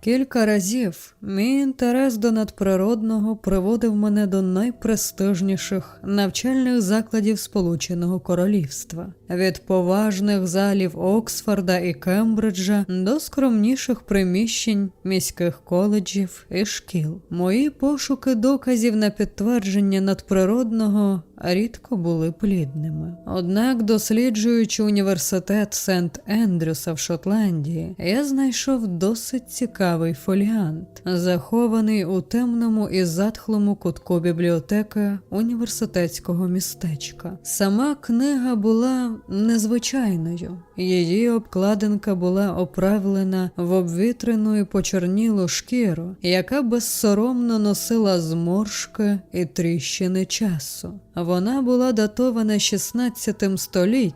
Кілька разів мій інтерес до надприродного приводив мене до найпрестижніших навчальних закладів Сполученого Королівства, від поважних залів Оксфорда і Кембриджа до скромніших приміщень міських коледжів і шкіл. Мої пошуки доказів на підтвердження надприродного рідко були плідними. Однак, досліджуючи університет Сент Ендрюса в Шотландії, я знайшов досить цікавий фоліант, захований у темному і затхлому кутку бібліотеки університетського містечка. Сама книга була незвичайною. Її обкладинка була оправлена в обвітрену і почорнілу шкіру, яка безсоромно носила зморшки і тріщини часу. Вона була датована 16 століттям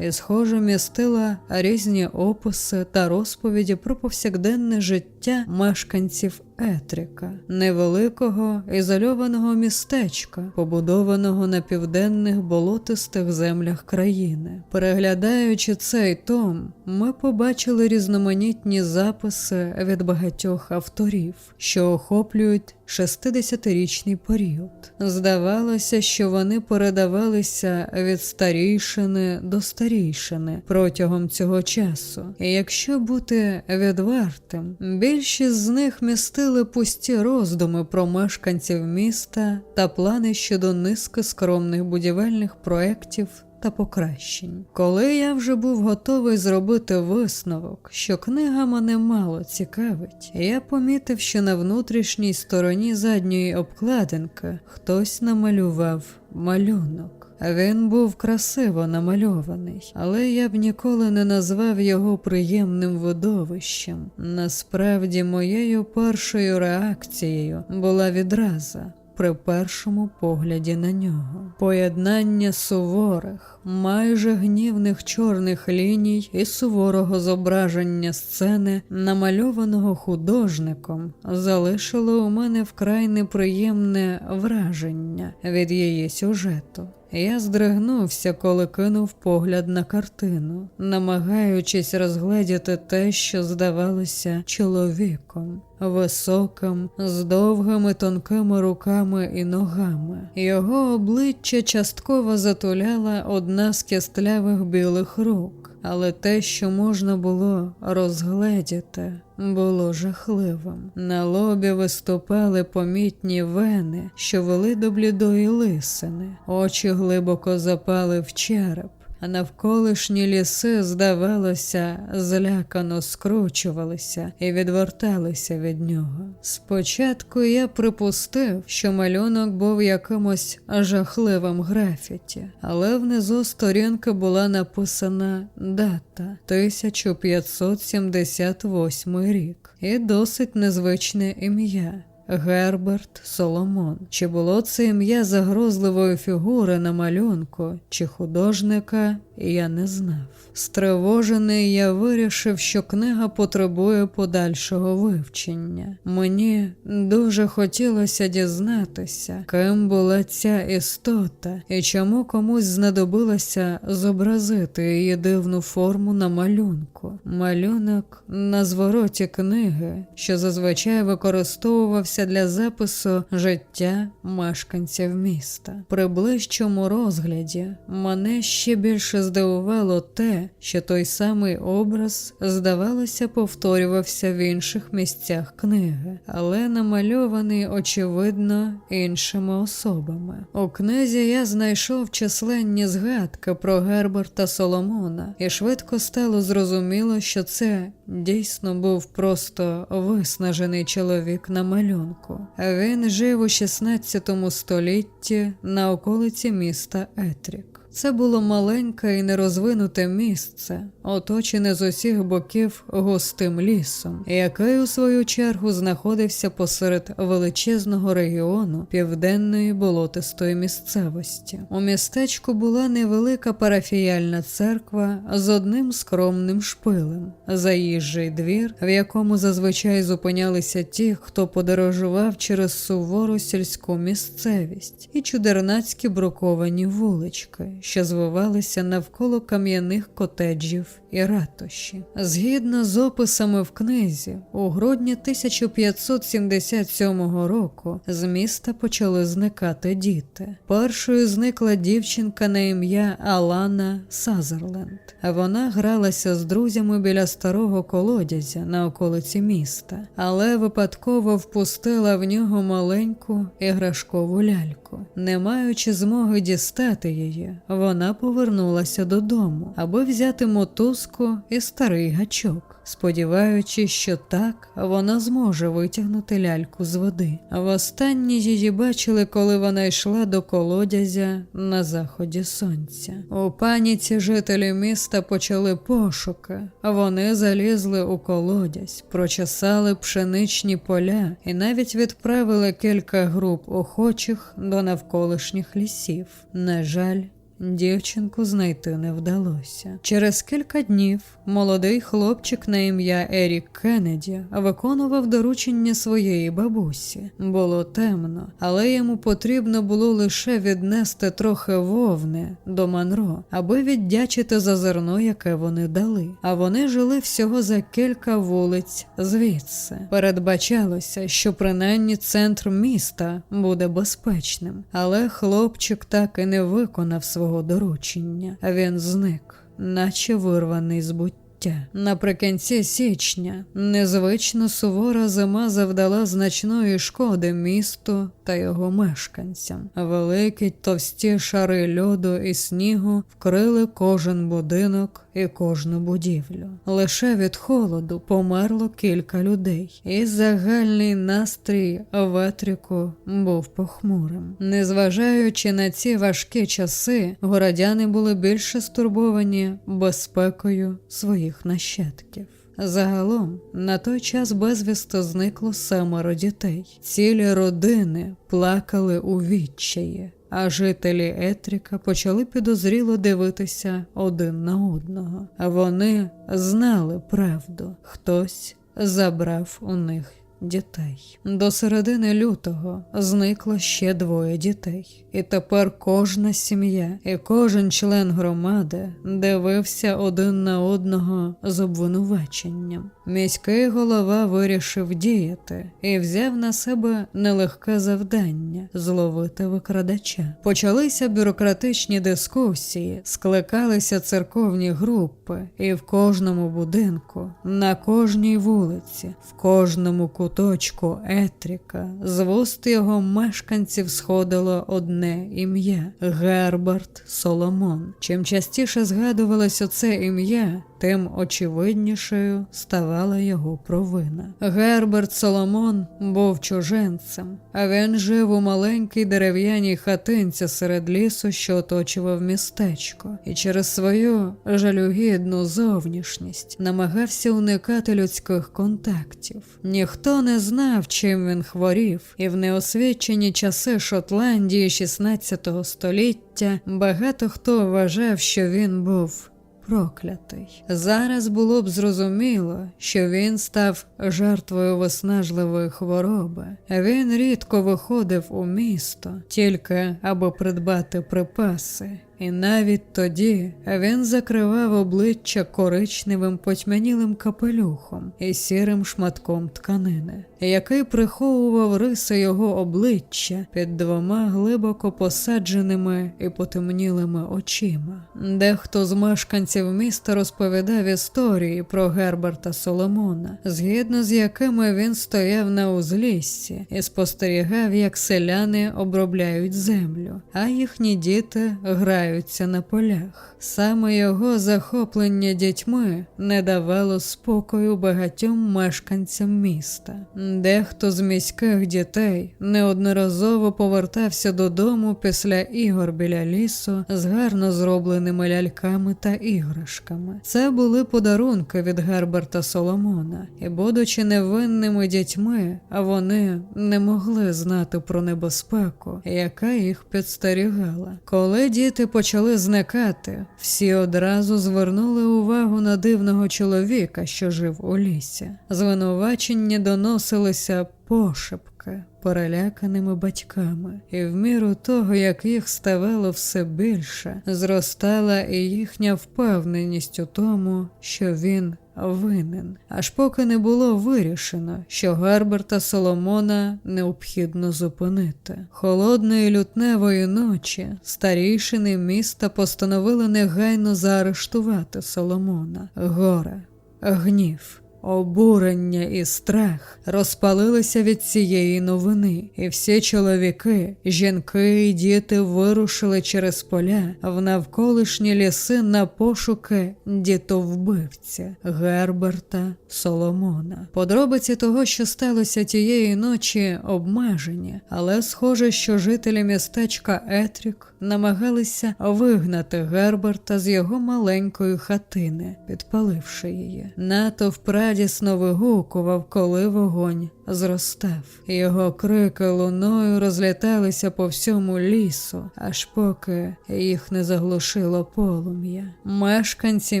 і, схоже, містила різні описи та розповіді про повсякденне життя мешканців Етрика, невеликого ізольованого містечка, побудованого на південних болотистих землях країни. Переглядаючи цей том, ми побачили різноманітні записи від багатьох авторів, що охоплюють 60-річний період. Здавалося, що вони передавалися від старійшини до старійшини протягом цього часу. І якщо бути відвертим, більшість з них містили пусті роздуми про мешканців міста та плани щодо низки скромних будівельних проєктів та покращень. Коли я вже був готовий зробити висновок, що книга мене мало цікавить, я помітив, що на внутрішній стороні задньої обкладинки хтось намалював малюнок. Він був красиво намальований, але я б ніколи не назвав його приємним видовищем. Насправді, моєю першою реакцією була відраза при першому погляді на нього. Поєднання суворих, майже гнівних чорних ліній і суворого зображення сцени, намальованого художником, залишило у мене вкрай неприємне враження від її сюжету. Я здригнувся, коли кинув погляд на картину, намагаючись розгледіти те, що здавалося чоловіком, високим, з довгими тонкими руками і ногами. Його обличчя частково затуляла одна з кістлявих білих рук. Але те, що можна було розгледіти, було жахливим. На лобі виступали помітні вени, що вели до блідої лисини, очі глибоко запали в череп. А навколишні ліси, здавалося, злякано скручувалися і відверталися від нього. Спочатку я припустив, що малюнок був якимось жахливим графіті, але внизу сторінки була написана дата 1578 рік і досить незвичне ім'я. Герберт Соломон. Чи було це ім'я загрозливої фігури на малюнку, чи художника, я не знав. Стривожений, я вирішив, що книга потребує подальшого вивчення. Мені дуже хотілося дізнатися, ким була ця істота і чому комусь знадобилося зобразити її дивну форму на малюнку. Малюнок на звороті книги, що зазвичай використовувався для запису життя мешканців міста. При ближчому розгляді мене ще більше здивувало те, що той самий образ, здавалося, повторювався в інших місцях книги, але намальований, очевидно, іншими особами. У книзі я знайшов численні згадки про Герберта Соломона, і швидко стало зрозуміло, що це дійсно був просто виснажений чоловік на малюнку. Він жив у 16 столітті на околиці міста Етрік. Це було маленьке і нерозвинуте місце, оточене з усіх боків густим лісом, який у свою чергу знаходився посеред величезного регіону південної болотистої місцевості. У містечку була невелика парафіяльна церква з одним скромним шпилем, заїжджий двір, в якому зазвичай зупинялися ті, хто подорожував через сувору сільську місцевість, і чудернацькі бруковані вулички що звивалися навколо кам'яних котеджів і ратуші. Згідно з описами в книзі, у грудні 1577 року з міста почали зникати діти. Першою зникла дівчинка на ім'я Алана Сазерленд. Вона гралася з друзями біля старого колодязя на околиці міста, але випадково впустила в нього маленьку іграшкову ляльку. Не маючи змоги дістати її, вона повернулася додому, аби взяти мотузку і старий гачок. Сподіваючись, що так вона зможе витягнути ляльку з води. Востаннє її бачили, коли вона йшла до колодязя на заході сонця. У паніці жителі міста почали пошуки. Вони залізли у колодязь, прочесали пшеничні поля і навіть відправили кілька груп охочих до навколишніх лісів. На жаль, Дівчинку знайти не вдалося. Через кілька днів молодий хлопчик на ім'я Ерік Кеннеді виконував доручення своєї бабусі. Було темно, але йому потрібно було лише віднести трохи вовни до Монро, аби віддячити за зерно, яке вони дали. А вони жили всього за кілька вулиць звідси. Передбачалося, що принаймні центр міста буде безпечним, але хлопчик так і не виконав свого свого доручення, він зник, наче вирваний з буття. Наприкінці січня незвично сувора зима завдала значної шкоди місту та його мешканцям. Великі товсті шари льоду і снігу вкрили кожен будинок і кожну будівлю. Лише від холоду померло кілька людей, і загальний настрій ветріку був похмурим. Незважаючи на ці важкі часи, городяни були більше стурбовані безпекою своїх нащадків. Загалом на той час безвісто зникло семеро дітей. Цілі родини плакали у відчаї а жителі Етріка почали підозріло дивитися один на одного. Вони знали правду, хтось забрав у них дітей. До середини лютого зникло ще двоє дітей, і тепер кожна сім'я і кожен член громади дивився один на одного з обвинуваченням. Міський голова вирішив діяти і взяв на себе нелегке завдання зловити викрадача. Почалися бюрократичні дискусії, скликалися церковні групи, і в кожному будинку, на кожній вулиці, в кожному куточку Етріка з вуст його мешканців сходило одне ім'я Герберт Соломон. Чим частіше згадувалося це ім'я, тим очевиднішою ставала його провина. Герберт Соломон був чуженцем, а він жив у маленькій дерев'яній хатинці серед лісу, що оточував містечко, і через свою жалюгідну зовнішність намагався уникати людських контактів. Ніхто не знав, чим він хворів, і в неосвічені часи Шотландії 16 століття багато хто вважав, що він був проклятий. Зараз було б зрозуміло, що він став жертвою виснажливої хвороби. Він рідко виходив у місто тільки аби придбати припаси. І навіть тоді він закривав обличчя коричневим потьмянілим капелюхом і сірим шматком тканини, який приховував риси його обличчя під двома глибоко посадженими і потемнілими очима. Дехто з мешканців міста розповідав історії про Герберта Соломона, згідно з якими він стояв на узліссі і спостерігав, як селяни обробляють землю, а їхні діти грають граються на полях. Саме його захоплення дітьми не давало спокою багатьом мешканцям міста. Дехто з міських дітей неодноразово повертався додому після ігор біля лісу з гарно зробленими ляльками та іграшками. Це були подарунки від Герберта Соломона, і, будучи невинними дітьми, вони не могли знати про небезпеку, яка їх підстерігала. Коли діти почали зникати, всі одразу звернули увагу на дивного чоловіка, що жив у лісі. Звинувачення доносилися пошепки. Дівчатка переляканими батьками, і в міру того, як їх ставало все більше, зростала і їхня впевненість у тому, що він винен, аж поки не було вирішено, що Герберта Соломона необхідно зупинити. Холодної лютневої ночі старійшини міста постановили негайно заарештувати Соломона. Горе, гнів. Обурення і страх розпалилися від цієї новини, і всі чоловіки, жінки і діти вирушили через поля в навколишні ліси на пошуки дітовбивця Герберта Соломона. Подробиці того, що сталося тієї ночі, обмежені, але схоже, що жителі містечка Етрік намагалися вигнати Герберта з його маленької хатини, підпаливши її. Натовп радісно вигукував, коли вогонь зростав. Його крики луною розліталися по всьому лісу, аж поки їх не заглушило полум'я. Мешканці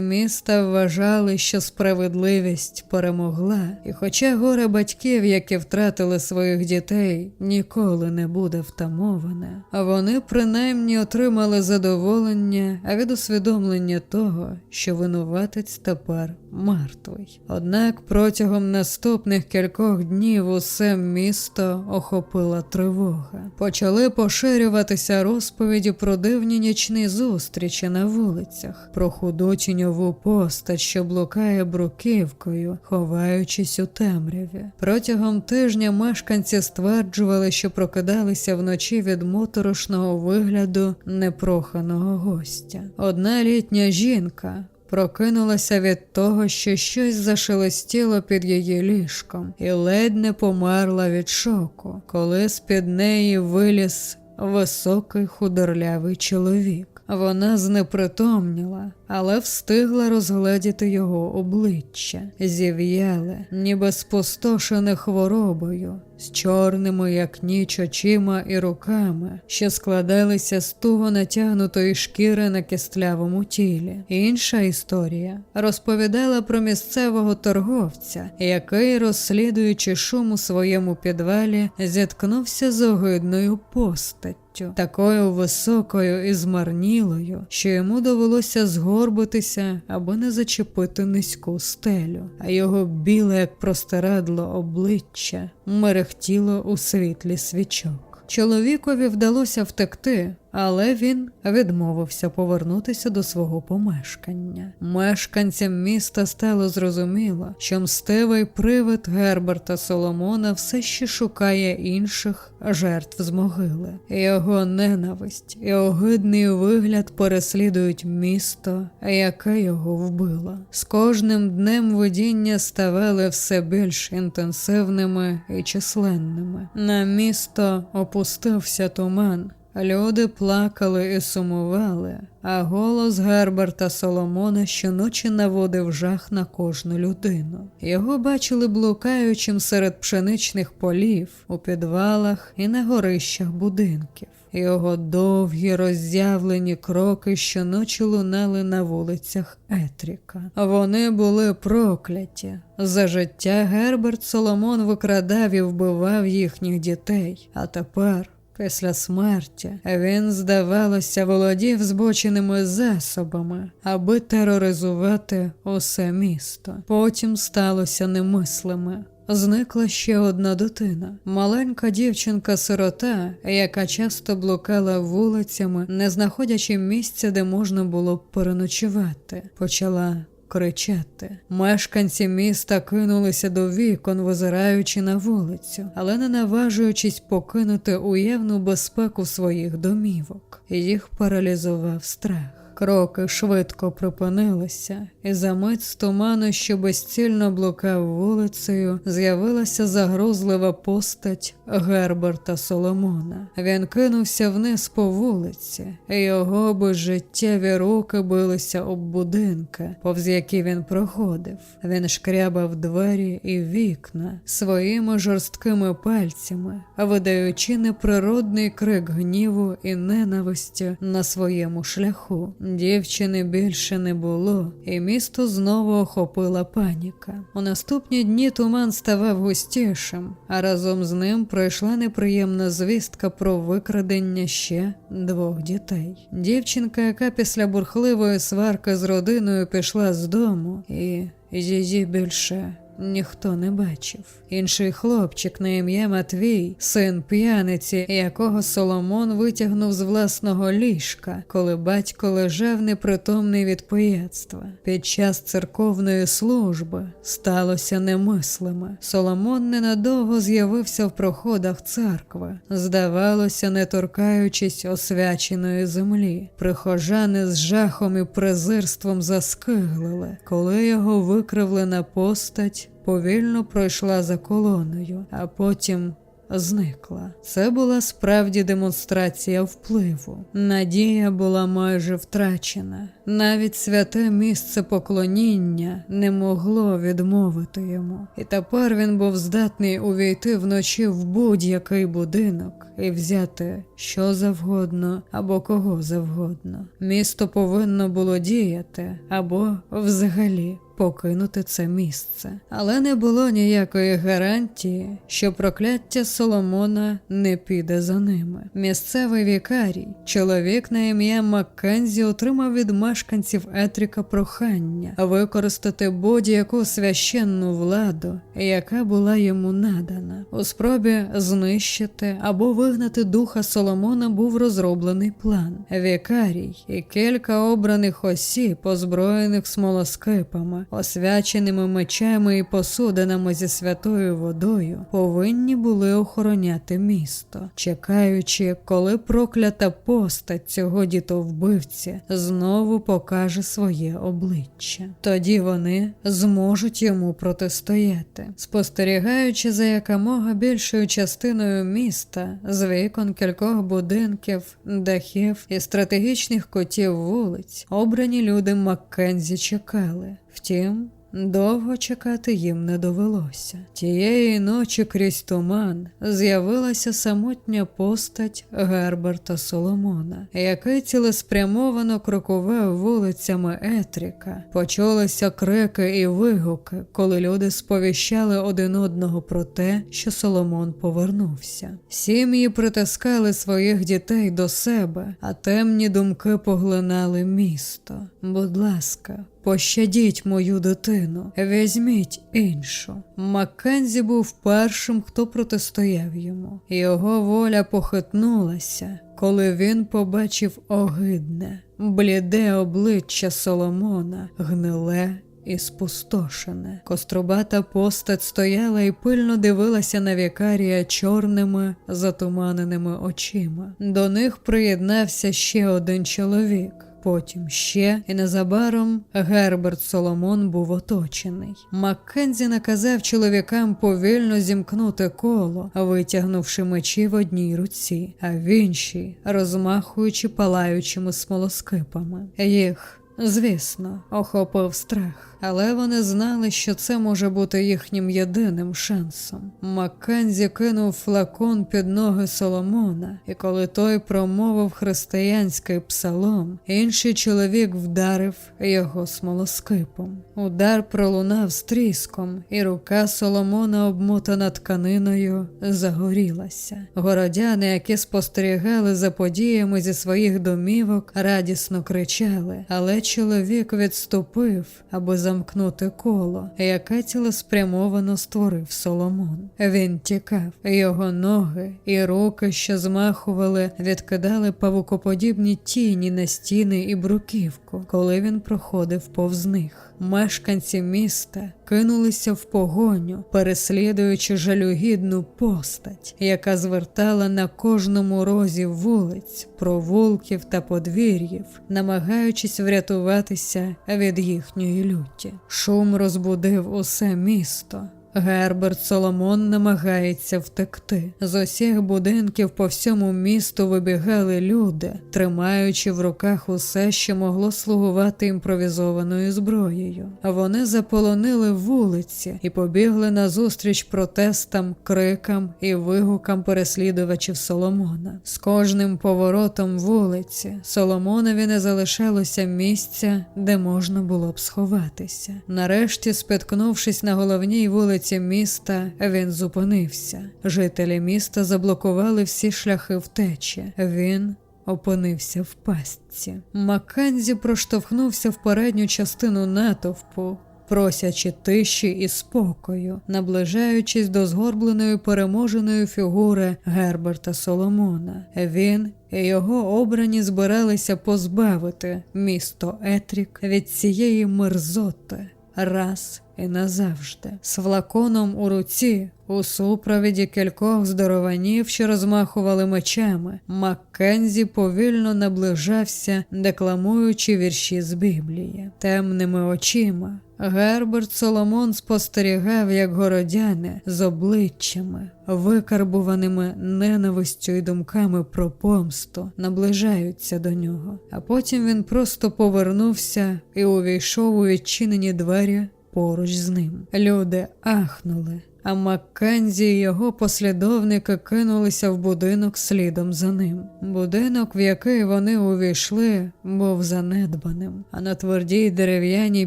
міста вважали, що справедливість перемогла, і хоча горе батьків, які втратили своїх дітей, ніколи не буде втамоване, вони принаймні отримали задоволення від усвідомлення того, що винуватець тепер мертвий. Однак протягом наступних кількох днів усе місто охопила тривога. Почали поширюватися розповіді про дивні нічні зустрічі на вулицях, про худу тіньову постать, що блукає бруківкою, ховаючись у темряві. Протягом тижня мешканці стверджували, що прокидалися вночі від моторошного вигляду непроханого гостя. Одна літня жінка прокинулася від того, що щось зашелестіло під її ліжком, і ледь не померла від шоку, коли з під неї виліз високий худорлявий чоловік. Вона знепритомніла, але встигла розгледіти його обличчя, зів'яле, ніби спустошене хворобою, з чорними, як ніч, очима і руками, що складалися з туго натягнутої шкіри на кістлявому тілі. Інша історія розповідала про місцевого торговця, який, розслідуючи шум у своєму підвалі, зіткнувся з огидною постать такою високою і змарнілою, що йому довелося згорбитися, аби не зачепити низьку стелю, а його біле, як простирадло обличчя, мерехтіло у світлі свічок. Чоловікові вдалося втекти, але він відмовився повернутися до свого помешкання. Мешканцям міста стало зрозуміло, що мстивий привид Герберта Соломона все ще шукає інших жертв з могили. Його ненависть і огидний вигляд переслідують місто, яке його вбило. З кожним днем видіння ставали все більш інтенсивними і численними. На місто опустився туман. Люди плакали і сумували, а голос Герберта Соломона щоночі наводив жах на кожну людину. Його бачили блукаючим серед пшеничних полів, у підвалах і на горищах будинків. Його довгі роззявлені кроки щоночі лунали на вулицях Етріка. Вони були прокляті. За життя Герберт Соломон викрадав і вбивав їхніх дітей, а тепер. Після смерті він, здавалося, володів збоченими засобами, аби тероризувати усе місто. Потім сталося немислиме. Зникла ще одна дитина, маленька дівчинка-сирота, яка часто блукала вулицями, не знаходячи місця, де можна було б переночувати, почала кричати. Мешканці міста кинулися до вікон, визираючи на вулицю, але не наважуючись покинути уявну безпеку своїх домівок. Їх паралізував страх. Кроки швидко припинилися, і за мить з туману, що безцільно блукав вулицею, з'явилася загрозлива постать Герберта Соломона. Він кинувся вниз по вулиці, його безжиттєві руки билися об будинки, повз які він проходив. Він шкрябав двері і вікна своїми жорсткими пальцями, видаючи неприродний крик гніву і ненависті на своєму шляху. Дівчини більше не було, і місто знову охопила паніка. У наступні дні туман ставав густішим, а разом з ним пройшла неприємна звістка про викрадення ще двох дітей. Дівчинка, яка після бурхливої сварки з родиною пішла з дому, і її більше ніхто не бачив. Інший хлопчик на ім'я Матвій, син п'яниці, якого Соломон витягнув з власного ліжка, коли батько лежав непритомний від пияцтва. Під час церковної служби сталося немислиме. Соломон ненадовго з'явився в проходах церкви, здавалося, не торкаючись освяченої землі. Прихожани з жахом і презирством заскиглили, коли його викривлена постать повільно пройшла за колоною, а потім зникла. Це була справді демонстрація впливу. Надія була майже втрачена. Навіть святе місце поклоніння не могло відмовити йому. І тепер він був здатний увійти вночі в будь-який будинок і взяти що завгодно або кого завгодно. Місто повинно було діяти або взагалі покинути це місце, але не було ніякої гарантії, що прокляття Соломона не піде за ними. Місцевий вікарій, чоловік на ім'я Маккензі, отримав від мешканців Етріка прохання використати будь-яку священну владу, яка була йому надана. У спробі знищити або вигнати духа Соломона був розроблений план. Вікарій і кілька обраних осіб, озброєних смолоскипами, освяченими мечами і посудинами зі святою водою, повинні були охороняти місто, чекаючи, коли проклята постать цього дітовбивця знову покаже своє обличчя. Тоді вони зможуть йому протистояти, спостерігаючи за якомога більшою частиною міста з вікон кількох будинків, дахів і стратегічних котів вулиць, обрані люди Маккензі чекали. Втім, довго чекати їм не довелося. Тієї ночі крізь туман з'явилася самотня постать Герберта Соломона, який цілеспрямовано крокував вулицями Етріка. Почулися крики і вигуки, коли люди сповіщали один одного про те, що Соломон повернувся. Сім'ї притискали своїх дітей до себе, а темні думки поглинали місто. Будь ласка, Пощадіть мою дитину, візьміть іншу. Маккензі був першим, хто протистояв йому. Його воля похитнулася, коли він побачив огидне, бліде обличчя Соломона, гниле. І спустошене. Кострубата постать стояла і пильно дивилася на вікарія чорними затуманеними очима. До них приєднався ще один чоловік потім ще, і незабаром Герберт Соломон був оточений. Маккензі наказав чоловікам повільно зімкнути коло, витягнувши мечі в одній руці, а в іншій розмахуючи палаючими смолоскипами. Їх, звісно, охопив страх але вони знали, що це може бути їхнім єдиним шансом. Маккензі кинув флакон під ноги Соломона, і коли той промовив християнський псалом, інший чоловік вдарив його смолоскипом. Удар пролунав з тріском, і рука Соломона, обмотана тканиною, загорілася. Городяни, які спостерігали за подіями зі своїх домівок, радісно кричали, але чоловік відступив, аби замкнути коло, яке цілеспрямовано створив Соломон. Він тікав, його ноги і руки, що змахували, відкидали павукоподібні тіні на стіни і бруківку, коли він проходив повз них. Мешканці міста кинулися в погоню, переслідуючи жалюгідну постать, яка звертала на кожному розі вулиць, провулків та подвір'їв, намагаючись врятуватися від їхньої люті. Шум розбудив усе місто. Герберт Соломон намагається втекти. З усіх будинків по всьому місту вибігали люди, тримаючи в руках усе, що могло слугувати імпровізованою зброєю. Вони заполонили вулиці і побігли назустріч протестам, крикам і вигукам переслідувачів Соломона. З кожним поворотом вулиці Соломонові не залишалося місця, де можна було б сховатися. Нарешті, спіткнувшись на головній вулиці міста, він зупинився. Жителі міста заблокували всі шляхи втечі. Він опинився в пастці. Маккензі проштовхнувся в передню частину натовпу. Просячи тиші і спокою, наближаючись до згорбленої переможеної фігури Герберта Соломона, він і його обрані збиралися позбавити місто Етрік від цієї мерзоти раз і назавжди, з флаконом у руці, у супровіді кількох здорованів, що розмахували мечами, Маккензі повільно наближався, декламуючи вірші з Біблії, темними очима. Герберт Соломон спостерігав, як городяни з обличчями, викарбуваними ненавистю і думками про помсту, наближаються до нього. А потім він просто повернувся і увійшов у відчинені двері поруч з ним. Люди ахнули. А Маккензі і його послідовники кинулися в будинок слідом за ним. Будинок, в який вони увійшли, був занедбаним, а на твердій дерев'яній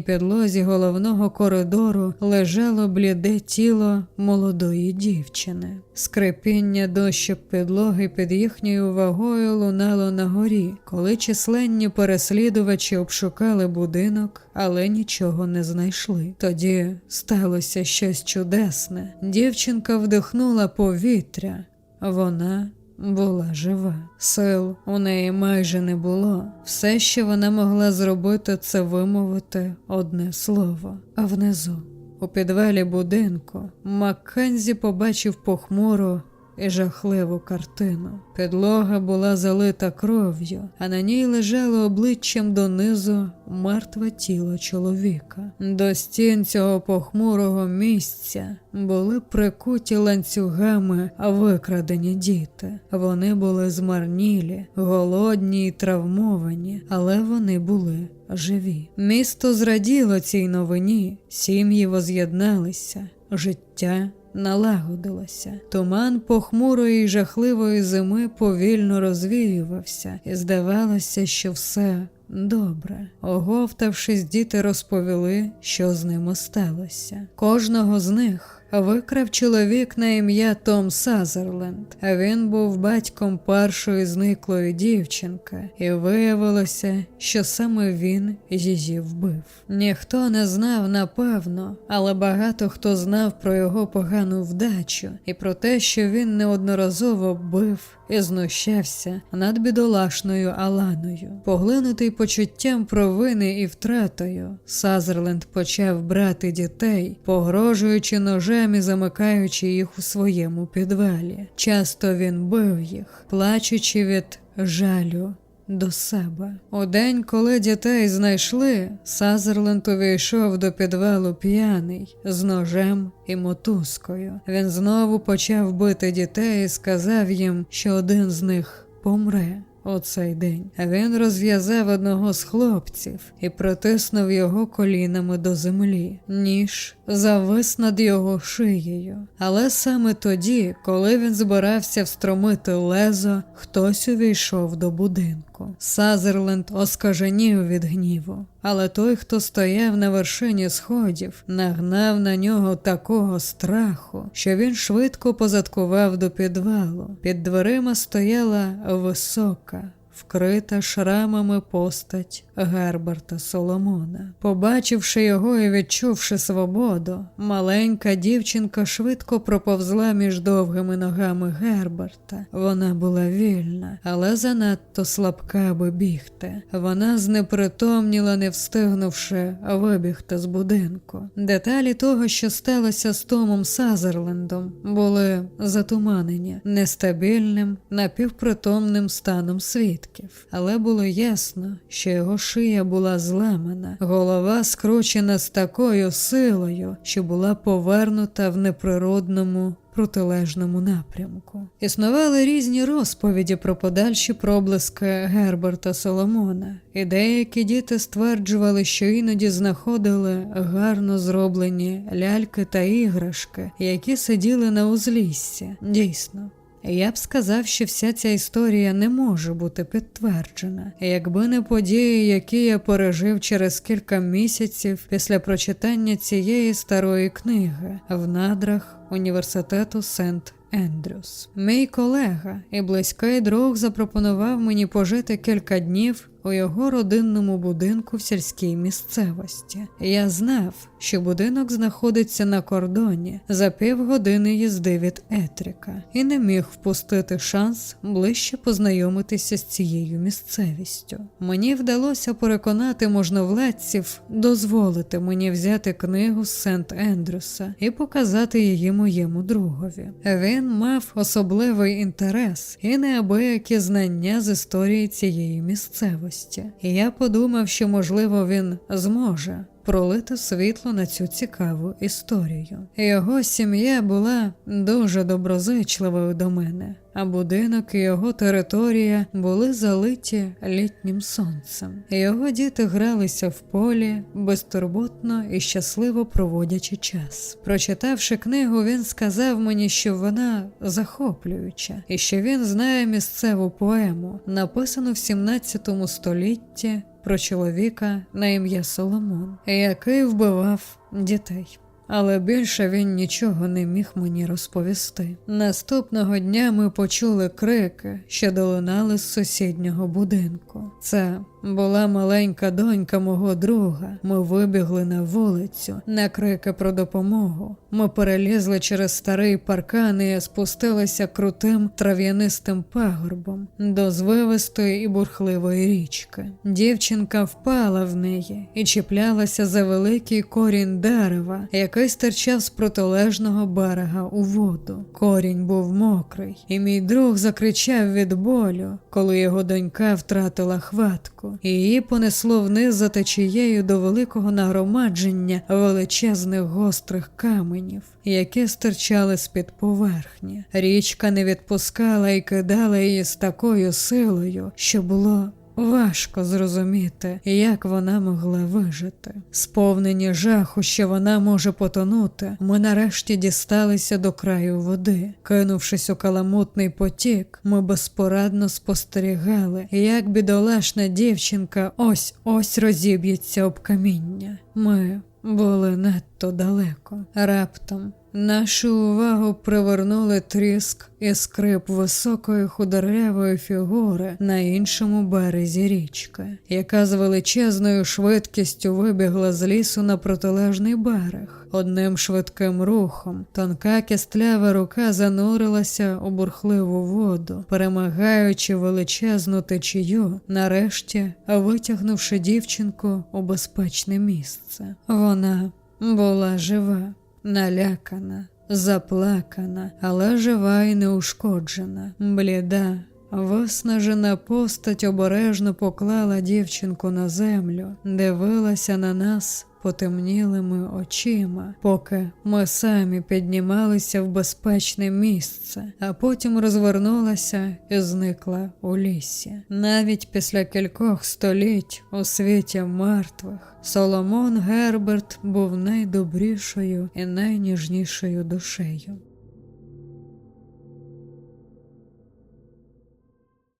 підлозі головного коридору лежало бліде тіло молодої дівчини. Скрипіння дощок підлоги під їхньою вагою лунало на горі, коли численні переслідувачі обшукали будинок, але нічого не знайшли. Тоді сталося щось чудесне. Дівчинка вдихнула повітря. Вона була жива. Сил у неї майже не було. Все, що вона могла зробити, це вимовити одне слово. А внизу, у підвалі будинку, Маккензі побачив похмуру і жахливу картину. Підлога була залита кров'ю, а на ній лежало обличчям донизу мертве тіло чоловіка. До стін цього похмурого місця були прикуті ланцюгами викрадені діти. Вони були змарнілі, голодні й травмовані, але вони були живі. Місто зраділо цій новині, сім'ї воз'єдналися, життя налагодилося. Туман похмурої жахливої зими повільно розвіювався, і здавалося, що все добре. Оговтавшись, діти розповіли, що з ними сталося. Кожного з них. Викрав чоловік на ім'я Том Сазерленд, він був батьком першої зниклої дівчинки, і виявилося, що саме він її вбив. Ніхто не знав напевно, але багато хто знав про його погану вдачу і про те, що він неодноразово бив і знущався над бідолашною Аланою. Поглинутий почуттям провини і втратою, Сазерленд почав брати дітей, погрожуючи ножем і замикаючи їх у своєму підвалі. Часто він бив їх, плачучи від жалю. До себе у день, коли дітей знайшли, Сазерленд увійшов до підвалу п'яний з ножем і мотузкою. Він знову почав бити дітей і сказав їм, що один з них помре. У цей день він розв'язав одного з хлопців і протиснув його колінами до землі. Ніж завис над його шиєю. Але саме тоді, коли він збирався встромити лезо, хтось увійшов до будинку. Сазерленд оскаженів від гніву. Але той, хто стояв на вершині сходів, нагнав на нього такого страху, що він швидко позадкував до підвалу. Під дверима стояла висока, вкрита шрамами постать Герберта Соломона. Побачивши його і відчувши свободу, маленька дівчинка швидко проповзла між довгими ногами Герберта. Вона була вільна, але занадто слабка, аби бігти. Вона знепритомніла, не встигнувши вибігти з будинку. Деталі того, що сталося з Томом Сазерлендом, були затуманені нестабільним, напівпритомним станом світла свідків, але було ясно, що його шия була зламана, голова скручена з такою силою, що була повернута в неприродному протилежному напрямку. Існували різні розповіді про подальші проблиски Герберта Соломона, і деякі діти стверджували, що іноді знаходили гарно зроблені ляльки та іграшки, які сиділи на узліссі. Дійсно. Я б сказав, що вся ця історія не може бути підтверджена, якби не події, які я пережив через кілька місяців після прочитання цієї старої книги в надрах університету Сент. Ендрюс, мій колега і близький друг запропонував мені пожити кілька днів у його родинному будинку в сільській місцевості. Я знав, що будинок знаходиться на кордоні за півгодини їзди від Етріка, і не міг впустити шанс ближче познайомитися з цією місцевістю. Мені вдалося переконати можновладців дозволити мені взяти книгу Сент Ендрюса і показати її моєму другові. Він мав особливий інтерес і неабиякі знання з історії цієї місцевості і я подумав, що, можливо, він зможе пролити світло на цю цікаву історію. Його сім'я була дуже доброзичливою до мене, а будинок і його територія були залиті літнім сонцем. Його діти гралися в полі безтурботно і щасливо проводячи час. Прочитавши книгу, він сказав мені, що вона захоплююча, і що він знає місцеву поему, написану в 17 столітті про чоловіка на ім'я Соломон, який вбивав дітей. Але більше він нічого не міг мені розповісти. Наступного дня ми почули крики, що долинали з сусіднього будинку. Це була маленька донька мого друга. Ми вибігли на вулицю на крики про допомогу. Ми перелізли через старий паркан і спустилися крутим трав'янистим пагорбом до звивистої і бурхливої річки. Дівчинка впала в неї і чіплялася за великий корінь дерева, який стирчав з протилежного берега у воду. Корінь був мокрий, і мій друг закричав від болю, коли його донька втратила хватку її понесло вниз за течією до великого нагромадження величезних гострих каменів, які стирчали з під поверхні. Річка не відпускала і кидала її з такою силою, що було Важко зрозуміти, як вона могла вижити. Сповнені жаху, що вона може потонути, ми нарешті дісталися до краю води. Кинувшись у каламутний потік, ми безпорадно спостерігали, як бідолашна дівчинка ось ось розіб'ється об каміння. Ми були надто далеко. Раптом нашу увагу привернули тріск і скрип високої худорявої фігури на іншому березі річки, яка з величезною швидкістю вибігла з лісу на протилежний берег. Одним швидким рухом тонка кістлява рука занурилася у бурхливу воду, перемагаючи величезну течію, нарешті витягнувши дівчинку у безпечне місце. Вона була жива, налякана, заплакана, але жива і неушкоджена, бліда. Виснажена постать обережно поклала дівчинку на землю, дивилася на нас потемнілими очима, поки ми самі піднімалися в безпечне місце, а потім розвернулася і зникла у лісі. Навіть після кількох століть у світі мертвих Соломон Герберт був найдобрішою і найніжнішою душею.